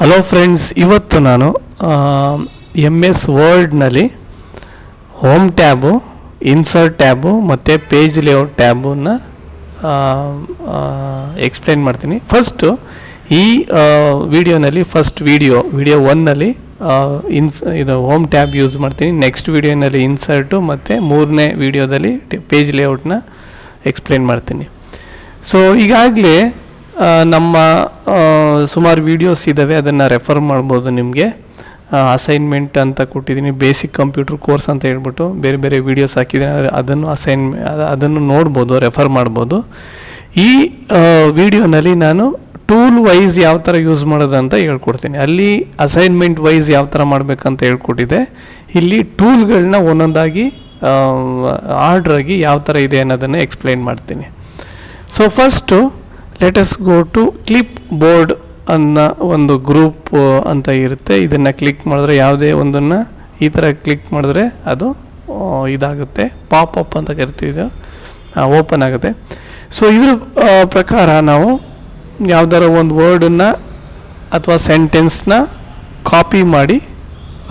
Hello friends ಇವತ್ತು ನಾನು M S ವರ್ಡ್ನಲ್ಲಿ ಹೋಮ್ ಟ್ಯಾಬು ಇನ್ಸರ್ಟ್ ಟ್ಯಾಬು ಮತ್ತು ಪೇಜ್ ಲೇಔಟ್ ಟ್ಯಾಬನ್ನು ಎಕ್ಸ್ಪ್ಲೇನ್ ಮಾಡ್ತೀನಿ. ಫಸ್ಟು ಈ ವಿಡಿಯೋನಲ್ಲಿ ಫಸ್ಟ್ ವಿಡಿಯೋ ವಿಡಿಯೋ ಒನ್ನಲ್ಲಿ ಇನ್ ಇದು ಹೋಮ್ ಟ್ಯಾಬ್ ಯೂಸ್ ಮಾಡ್ತೀನಿ. ನೆಕ್ಸ್ಟ್ ವಿಡಿಯೋನಲ್ಲಿ ಇನ್ಸರ್ಟು ಮತ್ತು ಮೂರನೇ ವಿಡಿಯೋದಲ್ಲಿ ಪೇಜ್ ಲೇಔಟ್ನ ಎಕ್ಸ್ಪ್ಲೇನ್ ಮಾಡ್ತೀನಿ. ಸೊ ಈಗಾಗಲೇ ನಮ್ಮ ಸುಮಾರು ವೀಡಿಯೋಸ್ ಇದ್ದಾವೆ ಅದನ್ನು ರೆಫರ್ ಮಾಡ್ಬೋದು ನಿಮಗೆ. ಅಸೈನ್ಮೆಂಟ್ ಅಂತ ಕೊಟ್ಟಿದ್ದೀನಿ ಬೇಸಿಕ್ ಕಂಪ್ಯೂಟರ್ ಕೋರ್ಸ್ ಅಂತ ಹೇಳ್ಬಿಟ್ಟು ಬೇರೆ ಬೇರೆ ವೀಡಿಯೋಸ್ ಹಾಕಿದ್ದೀನಿ ಅದನ್ನು ಅಸೈನ್ ಅದನ್ನು ನೋಡ್ಬೋದು ರೆಫರ್ ಮಾಡ್ಬೋದು. ಈ ವಿಡಿಯೋನಲ್ಲಿ ನಾನು ಟೂಲ್ ವೈಸ್ ಯಾವ ಥರ ಯೂಸ್ ಮಾಡೋದು ಅಂತ ಹೇಳ್ಕೊಡ್ತೀನಿ. ಅಲ್ಲಿ ಅಸೈನ್ಮೆಂಟ್ ವೈಸ್ ಯಾವ ಥರ ಮಾಡಬೇಕಂತ ಹೇಳ್ಕೊಟ್ಟಿದೆ. ಇಲ್ಲಿ ಟೂಲ್ಗಳನ್ನ ಒಂದೊಂದಾಗಿ ಆರ್ಡ್ರಾಗಿ ಯಾವ ಥರ ಇದೆ ಅನ್ನೋದನ್ನು ಎಕ್ಸ್ಪ್ಲೈನ್ ಮಾಡ್ತೀನಿ. So first let's go to clipboard ಅನ್ನೋ ಒಂದು ಗ್ರೂಪ್ ಅಂತ ಇರುತ್ತೆ. ಇದನ್ನು ಕ್ಲಿಕ್ ಮಾಡಿದ್ರೆ ಯಾವುದೇ ಒಂದನ್ನು ಈ ಥರ ಕ್ಲಿಕ್ ಮಾಡಿದ್ರೆ ಅದು ಇದಾಗುತ್ತೆ. ಪಾಪ್ ಅಪ್ ಅಂತ ಕರಿತೀವಿ ಓಪನ್ ಆಗುತ್ತೆ. ಸೊ ಇದ್ರ ಪ್ರಕಾರ ನಾವು ಯಾವ್ದಾರ ಒಂದು ವರ್ಡನ್ನು ಅಥವಾ ಸೆಂಟೆನ್ಸ್ನ ಕಾಪಿ ಮಾಡಿ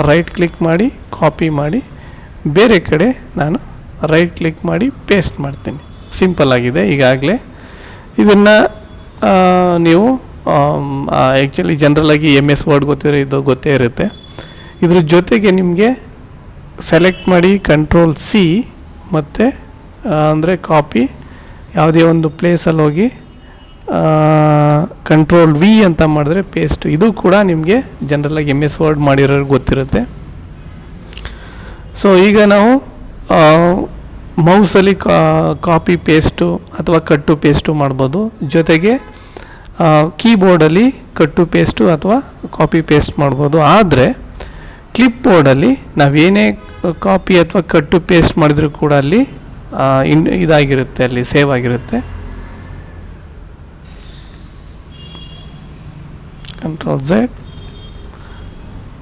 ರೈಟ್ ಕ್ಲಿಕ್ ಮಾಡಿ ಕಾಪಿ ಮಾಡಿ, ಬೇರೆ ಕಡೆ ನಾನು ರೈಟ್ ಕ್ಲಿಕ್ ಮಾಡಿ ಪೇಸ್ಟ್ ಮಾಡ್ತೀನಿ. ಸಿಂಪಲ್ ಆಗಿದೆ. ಈಗಾಗಲೇ ಇದನ್ನು ನೀವು ಆ್ಯಕ್ಚುಲಿ ಜನರಲಾಗಿ ಎಂ ಎಸ್ ವರ್ಡ್ ಗೊತ್ತಿರೋ ಇದು ಗೊತ್ತೇ ಇರುತ್ತೆ. ಇದ್ರ ಜೊತೆಗೆ ನಿಮಗೆ ಸೆಲೆಕ್ಟ್ ಮಾಡಿ ಕಂಟ್ರೋಲ್ ಸಿ ಮತ್ತು ಅಂದರೆ ಕಾಪಿ ಯಾವುದೇ ಒಂದು ಪ್ಲೇಸಲ್ಲಿ ಹೋಗಿ ಕಂಟ್ರೋಲ್ ವಿ ಅಂತ ಮಾಡಿದ್ರೆ ಪೇಸ್ಟ್ ಇದು ಕೂಡ ನಿಮಗೆ ಜನರಲಾಗಿ ಎಂ ಎಸ್ ವರ್ಡ್ ಮಾಡಿರೋರು ಗೊತ್ತಿರುತ್ತೆ. ಸೊ ಈಗ ನಾವು ಮೌಸಲ್ಲಿ ಕಾಪಿ ಪೇಸ್ಟು ಅಥವಾ ಕಟ್ಟು ಪೇಸ್ಟು ಮಾಡ್ಬೋದು. ಜೊತೆಗೆ ಕೀಬೋರ್ಡಲ್ಲಿ ಕಟ್ಟು ಪೇಸ್ಟು ಅಥವಾ ಕಾಪಿ ಪೇಸ್ಟ್ ಮಾಡ್ಬೋದು. ಆದರೆ ಕ್ಲಿಪ್ ಬೋರ್ಡಲ್ಲಿ ನಾವೇನೇ ಕಾಪಿ ಅಥವಾ ಕಟ್ಟು ಪೇಸ್ಟ್ ಮಾಡಿದರೂ ಕೂಡ ಅಲ್ಲಿ ಇನ್, ಇದಾಗಿರುತ್ತೆ, ಅಲ್ಲಿ ಸೇವ್ ಆಗಿರುತ್ತೆ. ಕಂಟ್ರೋಲ್ ಝೆಡ್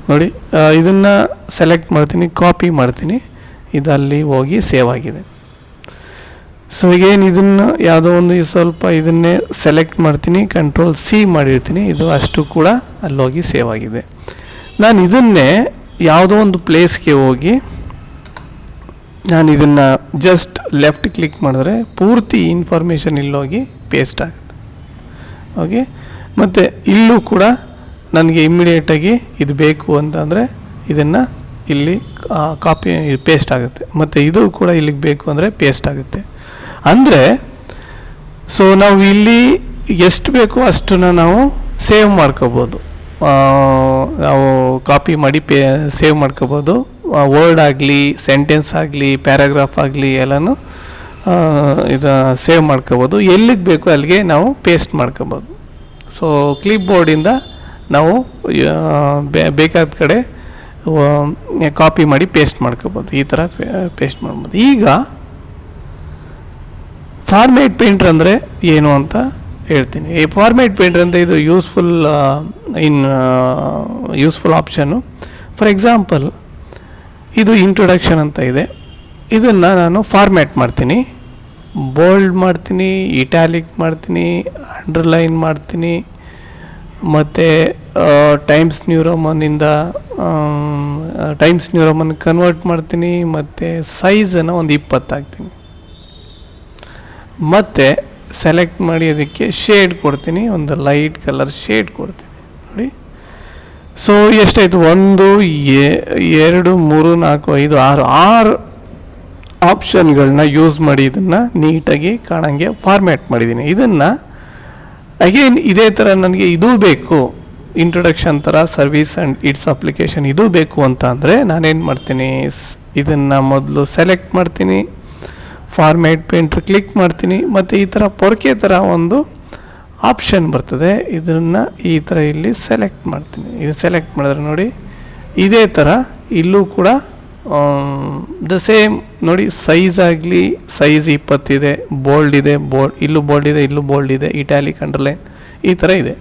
ನೋಡಿ ಇದನ್ನು ಸೆಲೆಕ್ಟ್ ಮಾಡ್ತೀನಿ ಕಾಪಿ ಮಾಡ್ತೀನಿ. ಇದಲ್ಲಿ ಹೋಗಿ ಸೇವ್ ಆಗಿದೆ ಸೊ ಈಗೇನು ಇದನ್ನು ಯಾವುದೋ ಒಂದು ಸ್ವಲ್ಪ ಇದನ್ನೇ ಸೆಲೆಕ್ಟ್ ಮಾಡ್ತೀನಿ ಕಂಟ್ರೋಲ್ ಸಿ ಮಾಡಿರ್ತೀನಿ. ಇದು ಅಷ್ಟು ಕೂಡ ಅಲ್ಲೋಗಿ ಸೇವ್ ಆಗಿದೆ ನಾನು ಇದನ್ನೇ ಯಾವುದೋ ಒಂದು ಪ್ಲೇಸ್ಗೆ ಹೋಗಿ ನಾನು ಇದನ್ನು ಜಸ್ಟ್ ಲೆಫ್ಟ್ ಕ್ಲಿಕ್ ಮಾಡಿದ್ರೆ ಪೂರ್ತಿ ಇನ್ಫಾರ್ಮೇಷನ್ ಇಲ್ಲೋಗಿ ಪೇಸ್ಟ್ ಆಗುತ್ತೆ. ಓಕೆ ಮತ್ತು ಇಲ್ಲೂ ಕೂಡ ನನಗೆ ಇಮ್ಮಿಡಿಯೇಟಾಗಿ ಇದು ಬೇಕು ಅಂತಂದರೆ ಇದನ್ನು ಇಲ್ಲಿ ಕಾಪಿ ಪೇಸ್ಟ್ ಆಗುತ್ತೆ. ಮತ್ತು ಇದು ಕೂಡ ಇಲ್ಲಿಗೆ ಬೇಕು ಅಂದರೆ ಪೇಸ್ಟ್ ಆಗುತ್ತೆ. ಅಂದರೆ ಸೊ ನಾವು ಇಲ್ಲಿ ಎಷ್ಟು ಬೇಕೋ ಅಷ್ಟನ್ನು ನಾವು ಸೇವ್ ಮಾಡ್ಕೋಬೋದು. ನಾವು ಕಾಪಿ ಮಾಡಿ ಪೇ ಸೇವ್ ಮಾಡ್ಕೋಬೋದು. ವರ್ಡ್ ಆಗಲಿ ಸೆಂಟೆನ್ಸ್ ಆಗಲಿ ಪ್ಯಾರಾಗ್ರಾಫ್ ಆಗಲಿ ಎಲ್ಲನೂ ಇದು ಸೇವ್ ಮಾಡ್ಕೋಬೋದು. ಎಲ್ಲಿಗೆ ಬೇಕು ಅಲ್ಲಿಗೆ ನಾವು ಪೇಸ್ಟ್ ಮಾಡ್ಕೋಬೋದು. ಸೊ ಕ್ಲಿಪ್ ಬೋರ್ಡಿಂದ ನಾವು ಬೇಕಾದ ಕಡೆ ಕಾಪಿ ಮಾಡಿ ಪೇಸ್ಟ್ ಮಾಡ್ಕೋಬೋದು. ಈ ಥರ ಪೇಸ್ಟ್ ಮಾಡ್ಬೋದು. ಈಗ ಫಾರ್ಮೇಟ್ ಪೇಂಟ್ರ್ ಅಂದರೆ ಏನು ಅಂತ ಹೇಳ್ತೀನಿ. ಈ ಫಾರ್ಮೇಟ್ ಪೇಂಟ್ರ್ ಅಂದರೆ ಇದು useful in useful option for example ಇದು ಇಂಟ್ರೊಡಕ್ಷನ್ ಅಂತ ಇದೆ. ಇದನ್ನು ನಾನು ಫಾರ್ಮ್ಯಾಟ್ ಮಾಡ್ತೀನಿ. ಬೋಲ್ಡ್ ಮಾಡ್ತೀನಿ ಇಟ್ಯಾಲಿಕ್ ಮಾಡ್ತೀನಿ ಅಂಡರ್ಲೈನ್ ಮಾಡ್ತೀನಿ. ಮತ್ತು ಟೈಮ್ಸ್ ನ್ಯೂರೋಮನ್ನಿಂದ ಟೈಮ್ಸ್ ನ್ಯೂರೋಮನ್ ಕನ್ವರ್ಟ್ ಮಾಡ್ತೀನಿ, ಮತ್ತು ಸೈಜನ್ನು ಒಂದು ಇಪ್ಪತ್ತು ಹಾಕ್ತೀನಿ. ಮತ್ತು ಸೆಲೆಕ್ಟ್ ಮಾಡಿ ಅದಕ್ಕೆ ಶೇಡ್ ಕೊಡ್ತೀನಿ, ಒಂದು ಲೈಟ್ ಕಲರ್ ಶೇಡ್ ಕೊಡ್ತೀನಿ. ನೋಡಿ. ಸೊ ಎಷ್ಟಾಯಿತು? ಒಂದು ಎರಡು, ಮೂರು, ನಾಲ್ಕು, ಐದು, ಆರು ಆರು ಆಪ್ಷನ್ಗಳನ್ನ ಯೂಸ್ ಮಾಡಿ ಇದನ್ನು ನೀಟಾಗಿ ಕಾಣಂಗೆ ಫಾರ್ಮ್ಯಾಟ್ ಮಾಡಿದ್ದೀನಿ. ಇದನ್ನು ಅಗೇನ್ ಇದೇ ಥರ ನನಗೆ ಇದು ಬೇಕು. ಇಂಟ್ರೊಡಕ್ಷನ್ ಥರ ಸರ್ವಿಸ್ ಆ್ಯಂಡ್ ಇಟ್ಸ್ ಅಪ್ಲಿಕೇಶನ್ ಇದು ಬೇಕು ಅಂತ ಅಂದರೆ ನಾನೇನು ಮಾಡ್ತೀನಿ? ಇದನ್ನು ಮೊದಲು ಸೆಲೆಕ್ಟ್ ಮಾಡ್ತೀನಿ. ಫಾರ್ಮ್ಯಾಟ್ ಪೇಂಟ್ರ್ ಕ್ಲಿಕ್ ಮಾಡ್ತೀನಿ. ಮತ್ತು ಈ ಥರ ಪೊರಕೆ ಥರ ಒಂದು ಆಪ್ಷನ್ ಬರ್ತದೆ. ಇದನ್ನು ಈ ಥರ ಇಲ್ಲಿ ಸೆಲೆಕ್ಟ್ ಮಾಡ್ತೀನಿ. ಇದು ಸೆಲೆಕ್ಟ್ ಮಾಡಿದ್ರೆ ನೋಡಿ, ಇದೇ ಥರ ಇಲ್ಲೂ ಕೂಡ ದ ಸೇಮ್ ನೋಡಿ ಸೈಜ್ ಆಗಲಿ ಸೈಜ್ ಇಪ್ಪತ್ತಿದೆ ಬೋಲ್ಡ್ ಇದೆ ಬೋಲ್ಡ್ ಇಲ್ಲೂ ಬೋಲ್ಡ್ ಇದೆ, ಇಲ್ಲೂ ಬೋಲ್ಡ್ ಇದೆ ಇಟ್ಯಾಲಿಕ್ ಅಂಡರ್ಲೈನ್ ಈ ಥರ ಇದೆ.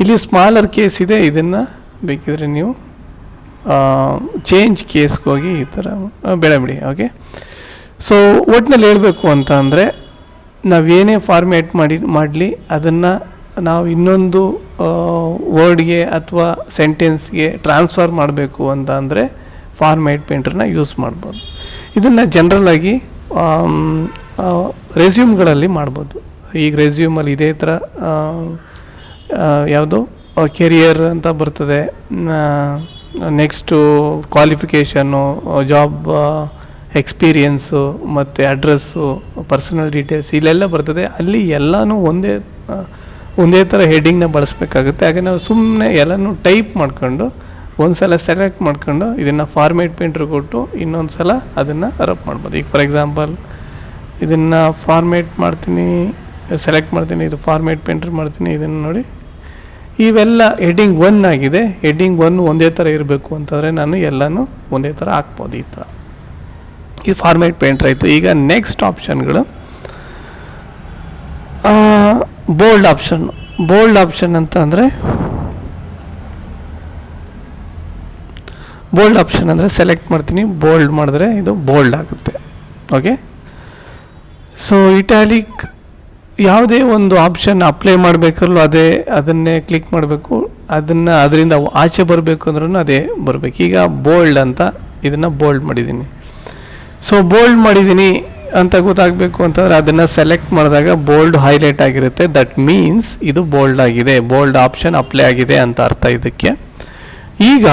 ಇಲ್ಲಿ ಸ್ಮಾಲರ್ ಕೇಸ್ ಇದೆ, ಇದನ್ನು ಬೇಕಿದ್ರೆ ನೀವು ಚೇಂಜ್ ಕೇಸ್ಗೆ ಹೋಗಿ ಈ ಥರ ಬೆಳೆಬಿಡಿ ಬೇಡ ಬಿಡಿ ಓಕೆ ಸೊ ಒಟ್ಟಿನಲ್ಲಿ ಹೇಳಬೇಕು ಅಂತ ಅಂದರೆ, ನಾವೇನೇ ಫಾರ್ಮ್ಯಾಟ್ ಮಾಡಿ, ಮಾಡಲಿ, ಅದನ್ನು ನಾವು ಇನ್ನೊಂದು ವರ್ಡ್ಗೆ ಅಥವಾ ಸೆಂಟೆನ್ಸ್ಗೆ ಟ್ರಾನ್ಸ್ಫರ್ ಮಾಡಬೇಕು ಅಂತ ಅಂದರೆ ಫಾರ್ಮ್ಯಾಟ್ ಪೇಂಟ್ರನ್ನ ಯೂಸ್ ಮಾಡ್ಬೋದು. ಇದನ್ನು ಜನರಲಾಗಿ ರೆಸ್ಯೂಮ್ಗಳಲ್ಲಿ ಮಾಡ್ಬೋದು. ಈಗ ರೆಸ್ಯೂಮಲ್ಲಿ ಇದೇ ಥರ ಯಾವುದು ಕೆರಿಯರ್ ಅಂತ ಬರ್ತದೆ. ನೆಕ್ಸ್ಟು ಕ್ವಾಲಿಫಿಕೇಷನ್ನು ಜಾಬ್ ಎಕ್ಸ್ಪೀರಿಯನ್ಸು ಮತ್ತು ಅಡ್ರೆಸ್ಸು ಪರ್ಸನಲ್ ಡೀಟೇಲ್ಸ್ ಇಲ್ಲೆಲ್ಲ ಬರ್ತದೆ. ಅಲ್ಲಿ ಎಲ್ಲನೂ ಒಂದೇ ಒಂದೇ ಥರ ಹೆಡ್ಡಿಂಗ್ನ ಬಳಸಬೇಕಾಗುತ್ತೆ. ಹಾಗೆ ನಾವು ಸುಮ್ಮನೆ ಎಲ್ಲನೂ ಟೈಪ್ ಮಾಡ್ಕೊಂಡು ಒಂದು ಸಲ ಸೆಲೆಕ್ಟ್ ಮಾಡ್ಕೊಂಡು ಇದನ್ನು ಫಾರ್ಮೇಟ್ ಪೇಂಟ್ರ್ ಕೊಟ್ಟು ಇನ್ನೊಂದು ಸಲ ಅದನ್ನು ರಬ್ ಮಾಡ್ಬೋದು. ಈಗ ಫಾರ್ ಎಕ್ಸಾಂಪಲ್ ಇದನ್ನು ಫಾರ್ಮೇಟ್ ಮಾಡ್ತೀನಿ ಸೆಲೆಕ್ಟ್ ಮಾಡ್ತೀನಿ, ಇದು ಫಾರ್ಮೇಟ್ ಪೇಂಟ್ರ್ ಮಾಡ್ತೀನಿ, ಇದನ್ನು ನೋಡಿ. ಇವೆಲ್ಲ ಹೆಡ್ಡಿಂಗ್ ಒನ್ ಆಗಿದೆ. ಹೆಡ್ಡಿಂಗ್ ಒನ್ ಒಂದೇ ಥರ ಇರಬೇಕು ಅಂತಂದರೆ ನಾನು ಎಲ್ಲನೂ ಒಂದೇ ಥರ ಹಾಕ್ಬೋದು ಈ ಥರ ಇದು ಫಾರ್ಮೇಟ್ ಪೇಂಟ್ರ್ ಆಯಿತು. ಈಗ ನೆಕ್ಸ್ಟ್ ಆಪ್ಷನ್ಗಳು ಬೋಲ್ಡ್ ಆಪ್ಷನ್ ಬೋಲ್ಡ್ ಆಪ್ಷನ್ ಅಂತ ಅಂದರೆ ಬೋಲ್ಡ್ ಆಪ್ಷನ್ ಅಂದರೆ ಸೆಲೆಕ್ಟ್ ಮಾಡ್ತೀನಿ ಬೋಲ್ಡ್ ಮಾಡಿದ್ರೆ ಇದು ಬೋಲ್ಡ್ ಆಗುತ್ತೆ. ಓಕೆ ಸೊ ಇಟ್ಯಾಲಿಕ್ ಯಾವುದೇ ಒಂದು ಆಪ್ಷನ್ ಅಪ್ಲೈ ಮಾಡಬೇಕಲ್ಲ ಅದೇ, ಅದನ್ನೇ ಕ್ಲಿಕ್ ಮಾಡಬೇಕು. ಅದನ್ನು ಅದರಿಂದ ಆಚೆ ಬರಬೇಕು ಅಂದ್ರೂ ಅದೇ ಬರಬೇಕು. ಈಗ ಬೋಲ್ಡ್ ಅಂತ ಇದನ್ನು ಬೋಲ್ಡ್ ಮಾಡಿದ್ದೀನಿ. ಸೊ ಬೋಲ್ಡ್ ಮಾಡಿದ್ದೀನಿ ಅಂತ ಗೊತ್ತಾಗಬೇಕು ಅಂತಂದರೆ ಅದನ್ನು ಸೆಲೆಕ್ಟ್ ಮಾಡಿದಾಗ ಬೋಲ್ಡ್ ಹೈಲೈಟ್ ಆಗಿರುತ್ತೆ. ದಟ್ ಮೀನ್ಸ್ ಇದು ಬೋಲ್ಡ್ ಆಗಿದೆ. ಬೋಲ್ಡ್ ಆಪ್ಷನ್ ಅಪ್ಲೈ ಆಗಿದೆ ಅಂತ ಅರ್ಥ ಇದಕ್ಕೆ. ಈಗ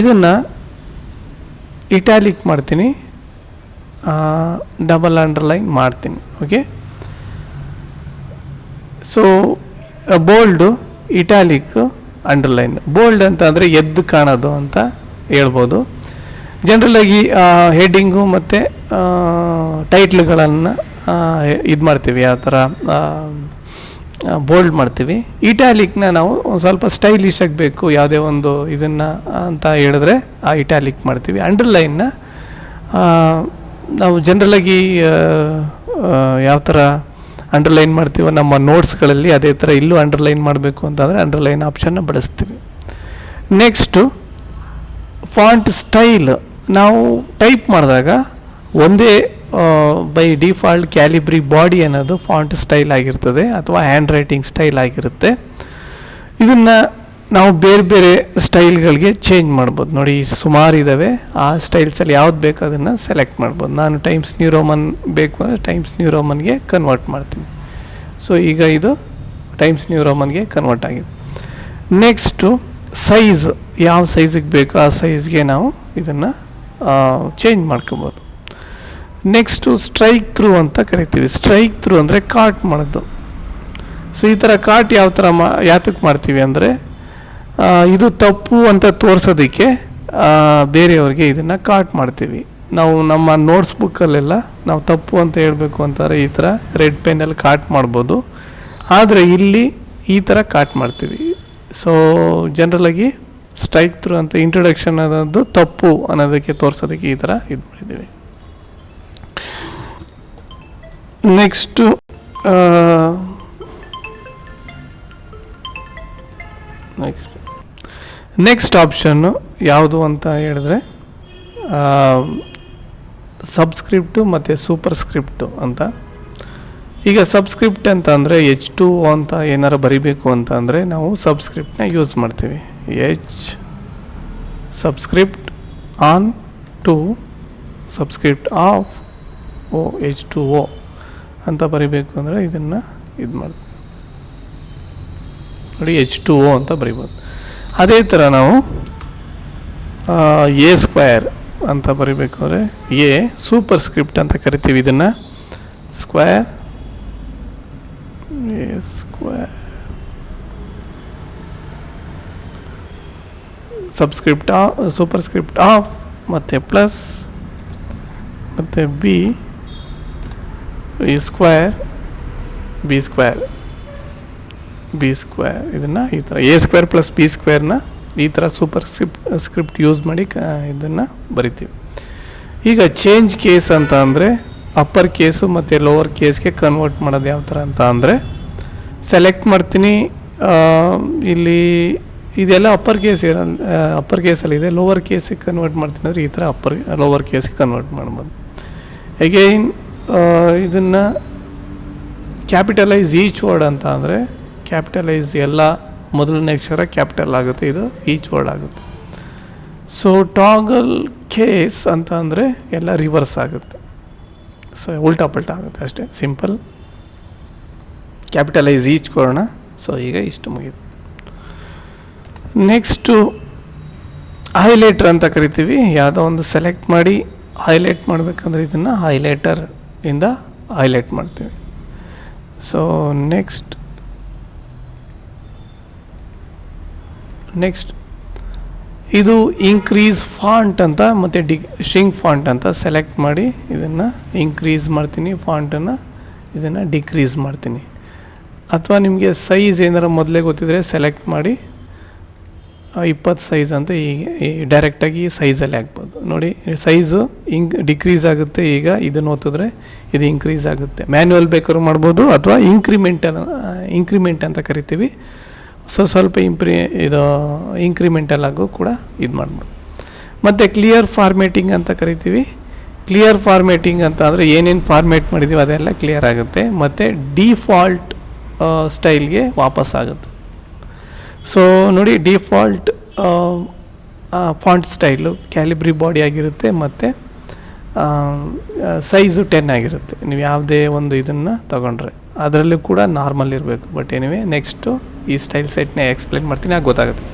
ಇದನ್ನು ಇಟಾಲಿಕ್ ಮಾಡ್ತೀನಿ. ಡಬಲ್ ಅಂಡರ್ಲೈನ್ ಮಾಡ್ತೀನಿ okay so bold italic underline bold ಅಂತ ಅಂದರೆ ಎದ್ದು ಕಾಣೋದು ಅಂತ ಹೇಳ್ಬೋದು. ಜನರಲಾಗಿ ಹೆಡ್ಡಿಂಗು ಮತ್ತು ಟೈಟ್ಲ್ಗಳನ್ನು ಇದು ಮಾಡ್ತೀವಿ ಯಾವ ಥರ ಬೋಲ್ಡ್ ಮಾಡ್ತೀವಿ. ಇಟ್ಯಾಲಿಕ್ನ ನಾವು ಸ್ವಲ್ಪ ಸ್ಟೈಲಿಶ್ ಆಗಬೇಕು ಯಾವುದೇ ಒಂದು ಇದನ್ನು ಅಂತ ಹೇಳಿದ್ರೆ ಆ ಇಟ್ಯಾಲಿಕ್ ಮಾಡ್ತೀವಿ. ಅಂಡರ್ಲೈನ್ನ ನಾವು ಜನ್ರಲಾಗಿ ಯಾವ ಥರ ಅಂಡರ್ಲೈನ್ ಮಾಡ್ತೀವೋ ನಮ್ಮ ನೋಟ್ಸ್ಗಳಲ್ಲಿ ಅದೇ ಥರ ಇಲ್ಲೂ ಅಂಡರ್ಲೈನ್ ಮಾಡಬೇಕು ಅಂತಂದರೆ ಅಂಡರ್ಲೈನ್ ಆಪ್ಷನ್ನ ಬಳಸ್ತೀವಿ. ನೆಕ್ಸ್ಟು ಫಾಂಟ್ ಸ್ಟೈಲ್ ನಾವು ಟೈಪ್ ಮಾಡಿದಾಗ ಒಂದೇ ಬೈ ಡಿಫಾಲ್ಟ್ ಕ್ಯಾಲಿಬ್ರಿ ಬಾಡಿ ಅನ್ನೋದು ಫಾಂಟ್ ಸ್ಟೈಲ್ ಆಗಿರ್ತದೆ ಅಥವಾ ಹ್ಯಾಂಡ್ ರೈಟಿಂಗ್ ಸ್ಟೈಲ್ ಆಗಿರುತ್ತೆ. ಇದನ್ನು ನಾವು ಬೇರೆ ಬೇರೆ ಸ್ಟೈಲ್ಗಳಿಗೆ ಚೇಂಜ್ ಮಾಡ್ಬೋದು. ನೋಡಿ, ಸುಮಾರು ಇದ್ದಾವೆ ಆ ಸ್ಟೈಲ್ಸಲ್ಲಿ ಯಾವ್ದು ಬೇಕು ಅದನ್ನು ಸೆಲೆಕ್ಟ್ ಮಾಡ್ಬೋದು. ನಾನು ಟೈಮ್ಸ್ ನ್ಯೂ ರೋಮನ್ ಬೇಕು ಅಂದರೆ ಟೈಮ್ಸ್ ನ್ಯೂ ರೋಮನ್ಗೆ ಕನ್ವರ್ಟ್ ಮಾಡ್ತೀನಿ. ಸೊ ಈಗ ಇದು ಟೈಮ್ಸ್ ನ್ಯೂ ರೋಮನ್ಗೆ ಕನ್ವರ್ಟ್ ಆಗಿದೆ. ನೆಕ್ಸ್ಟು ಸೈಜ್ ಯಾವ ಸೈಜಿಗೆ ಬೇಕು ಆ ಸೈಜ್ಗೆ ನಾವು ಇದನ್ನು ಚೇಂಜ್ ಮಾಡ್ಕೋಬೋದು. ನೆಕ್ಸ್ಟು ಸ್ಟ್ರೈಕ್ ಥ್ರೂ ಅಂತ ಕರಿತೀವಿ. ಸ್ಟ್ರೈಕ್ ಥ್ರೂ ಅಂದರೆ ಕಾಟ್ ಮಾಡೋದು. ಸೊ ಈ ಥರ ಕಾಟ್ ಯಾವ ಥರ ಮಾ ಯಾತಕ್ಕೆ ಮಾಡ್ತೀವಿ ಅಂದರೆ ಇದು ತಪ್ಪು ಅಂತ ತೋರಿಸೋದಕ್ಕೆ ಬೇರೆಯವ್ರಿಗೆ ಇದನ್ನು ಕಾಟ್ ಮಾಡ್ತೀವಿ. ನಾವು ನಮ್ಮ ನೋಟ್ಸ್ ಬುಕ್ಕಲ್ಲೆಲ್ಲ ನಾವು ತಪ್ಪು ಅಂತ ಹೇಳಬೇಕು ಅಂತಾರೆ, ಈ ಥರ ರೆಡ್ ಪೆನ್ನಲ್ಲಿ ಕಾಟ್ ಮಾಡ್ಬೋದು. ಆದರೆ ಇಲ್ಲಿ ಈ ಥರ ಕಾಟ್ ಮಾಡ್ತೀವಿ. ಸೊ ಜನರಲಾಗಿ ಸ್ಟ್ರೈಕ್ ಥ್ರೂ ಅಂತ ಇಂಟ್ರೊಡಕ್ಷನ್ ಅನ್ನೋದು ತಪ್ಪು ಅನ್ನೋದಕ್ಕೆ ತೋರಿಸೋದಕ್ಕೆ ಈ ಥರ ಇದು ಮಾಡಿದ್ದೀವಿ. ನೆಕ್ಸ್ಟು ನೆಕ್ಸ್ಟ್ ನೆಕ್ಸ್ಟ್ ಆಪ್ಷನ್ನು ಯಾವುದು ಅಂತ ಹೇಳಿದ್ರೆ ಸಬ್ಸ್ಕ್ರಿಪ್ಟು ಮತ್ತು ಸೂಪರ್ ಸ್ಕ್ರಿಪ್ಟು ಅಂತ. ಈಗ ಸಬ್ಸ್ಕ್ರಿಪ್ಟ್ ಅಂತ ಅಂದರೆ ಎಚ್ ಟು ಅಂತ ಏನಾರು ಬರಿಬೇಕು ಅಂತ ಅಂದರೆ ನಾವು ಸಬ್ಸ್ಕ್ರಿಪ್ಟನ್ನ ಯೂಸ್ ಮಾಡ್ತೀವಿ. H subscript on two subscript off O H two O ಅಂತ ಬರಿಬೇಕು ಅಂದರೆ ಇದನ್ನು ಇದು ಮಾಡಿ ನೋಡಿ ಎಚ್ ಟು ಓ ಅಂತ ಬರಿಬೋದು. ಅದೇ ಥರ ನಾವು ಎ ಸ್ಕ್ವಯರ್ ಅಂತ ಬರಿಬೇಕು ಅಂದರೆ ಎ ಸೂಪರ್ ಸ್ಕ್ರಿಪ್ಟ್ ಅಂತ ಕರಿತೀವಿ ಇದನ್ನು. ಸ್ಕ್ವಯರ್ ಎ ಸ್ಕ್ವಯರ್ ಸಬ್ಸ್ಕ್ರಿಪ್ಟ್ ಆ ಸೂಪರ್ ಸ್ಕ್ರಿಪ್ಟ್ ಆಫ್ ಮತ್ತು ಪ್ಲಸ್ ಮತ್ತು ಬಿ ಈ square, B square B square, ಇದನ್ನು ಈ ಥರ ಎ ಸ್ಕ್ವೇರ್ ಪ್ಲಸ್ ಬಿ ಸ್ಕ್ವೇರ್ನ ಈ ಥರ ಸೂಪರ್ ಸ್ಕ್ರಿಪ್ಟ್ ಸ್ಕ್ರಿಪ್ಟ್ ಯೂಸ್ ಮಾಡಿ ಕ, ಇದನ್ನು ಬರಿತೀವಿ. ಈಗ ಚೇಂಜ್ ಕೇಸ್ ಅಂತ ಅಂದರೆ ಅಪ್ಪರ್ ಕೇಸು ಮತ್ತು ಲೋವರ್ ಕೇಸ್ಗೆ ಕನ್ವರ್ಟ್ ಮಾಡೋದು ಯಾವ ಥರ ಅಂತ ಅಂದರೆ ಸೆಲೆಕ್ಟ್ ಮಾಡ್ತೀನಿ ಇಲ್ಲಿ ಇದೆಲ್ಲ ಅಪ್ಪರ್ ಕೇಸ್ ಇರಲ್ಲ ಅಪ್ಪರ್ ಕೇಸಲ್ಲಿದೆ ಲೋವರ್ ಕೇಸಿಗೆ ಕನ್ವರ್ಟ್ ಮಾಡ್ತೀನಿ ಅಂದರೆ ಈ ಥರ ಅಪ್ಪರ್, ಲೋವರ್ ಕೇಸ್ಗೆ ಕನ್ವರ್ಟ್ ಮಾಡ್ಬೋದು. ಅಗೈನ್ ಇದನ್ನು ಕ್ಯಾಪಿಟಲೈಸ್ ಈಚ್ ವರ್ಡ್ ಅಂತ ಅಂದರೆ ಕ್ಯಾಪಿಟಲೈಸ್ ಎಲ್ಲ ಮೊದಲನೇ ಅಕ್ಷರ ಕ್ಯಾಪಿಟಲ್ ಆಗುತ್ತೆ, ಇದು ಈಚ್ ವರ್ಡ್ ಆಗುತ್ತೆ. ಸೊ ಟಾಗಲ್ ಕೇಸ್ ಅಂತ ಅಂದರೆ ಎಲ್ಲ ರಿವರ್ಸ್ ಆಗುತ್ತೆ. ಸೊ ಉಲ್ಟಾ ಪಲ್ಟಾ ಆಗುತ್ತೆ ಅಷ್ಟೇ ಸಿಂಪಲ್ ಕ್ಯಾಪಿಟಲೈಸ್ ಈಚ್ ಕೊಡೋಣ ಸೊ ಈಗ ಇಷ್ಟು ಮುಗಿದು ನೆಕ್ಸ್ಟು ಹೈಲೈಟರ್ ಅಂತ ಕರಿತೀವಿ, ಯಾವುದೋ ಒಂದು ಸೆಲೆಕ್ಟ್ ಮಾಡಿ ಹೈಲೈಟ್ ಮಾಡಬೇಕಂದ್ರೆ ಇದನ್ನು ಹೈಲೈಟರ್ ಇಂದ ಹೈಲೈಟ್ ಮಾಡ್ತೀವಿ. ಸೊ ನೆಕ್ಸ್ಟ್ ನೆಕ್ಸ್ಟ್ ಇದು ಇನ್ಕ್ರೀಸ್ ಫಾಂಟ್ ಅಂತ ಮತ್ತು ಡಿ ಶಿಂಕ್ ಫಾಂಟ್ ಅಂತ ಸೆಲೆಕ್ಟ್ ಮಾಡಿ ಇದನ್ನು ಇನ್ಕ್ರೀಸ್ ಮಾಡ್ತೀನಿ. ಫಾಂಟನ್ನು ಇದನ್ನು ಡಿಕ್ರೀಸ್ ಮಾಡ್ತೀನಿ. ಅಥವಾ ನಿಮಗೆ ಸೈಜ್ ಏನಾರ ಮೊದಲೇ ಗೊತ್ತಿದ್ರೆ ಸೆಲೆಕ್ಟ್ ಮಾಡಿ ಇಪ್ಪತ್ತು ಸೈಜ್ ಅಂತ ಈಗ ಡೈರೆಕ್ಟಾಗಿ ಸೈಜಲ್ಲಿ ಹಾಕ್ಬೋದು. ನೋಡಿ ಸೈಜು ಇಂಕ್ ಡಿಕ್ರೀಸ್ ಆಗುತ್ತೆ ಈಗ ಇದನ್ನು ಓದಿದ್ರೆ ಇದು ಇನ್ಕ್ರೀಸ್ ಆಗುತ್ತೆ. ಮ್ಯಾನ್ಯುವಲ್ ಬೇಕಾದ್ರು ಮಾಡ್ಬೋದು ಅಥವಾ ಇಂಕ್ರಿಮೆಂಟ್ ಅಂತ ಕರಿತೀವಿ. ಸೊ, ಸ್ವಲ್ಪ ಇಂಪ್ರಿ ಇದು ಇಂಕ್ರಿಮೆಂಟಲ್ ಆಗೂ ಕೂಡ ಇದು ಮಾಡ್ಬೋದು. ಮತ್ತು ಕ್ಲಿಯರ್ ಫಾರ್ಮೇಟಿಂಗ್ ಅಂತ ಕರಿತೀವಿ. ಕ್ಲಿಯರ್ ಫಾರ್ಮೇಟಿಂಗ್ ಅಂತ ಅಂದರೆ ಏನೇನು ಫಾರ್ಮೇಟ್ ಮಾಡಿದ್ದೀವಿ ಅದೆಲ್ಲ ಕ್ಲಿಯರ್ ಆಗುತ್ತೆ. ಮತ್ತು ಡಿಫಾಲ್ಟ್ ಸ್ಟೈಲ್ಗೆ ವಾಪಸ್ ಆಗುತ್ತೆ. ಸೊ ನೋಡಿ default font style Calibri body ಆಗಿರುತ್ತೆ ಮತ್ತು ಸೈಜು ಟೆನ್ ಆಗಿರುತ್ತೆ. ನೀವು ಯಾವುದೇ ಒಂದು ಇದನ್ನು ತಗೊಂಡ್ರೆ. ಅದರಲ್ಲೂ ಕೂಡ ನಾರ್ಮಲ್ ಇರಬೇಕು. ಬಟ್ ಏನಿವೆ ನೆಕ್ಸ್ಟು ಈ ಸ್ಟೈಲ್ ಸೆಟ್ನ ಎಕ್ಸ್ಪ್ಲೇನ್ ಮಾಡ್ತೀನಿ, ಆಗ ಗೊತ್ತಾಗುತ್ತೆ.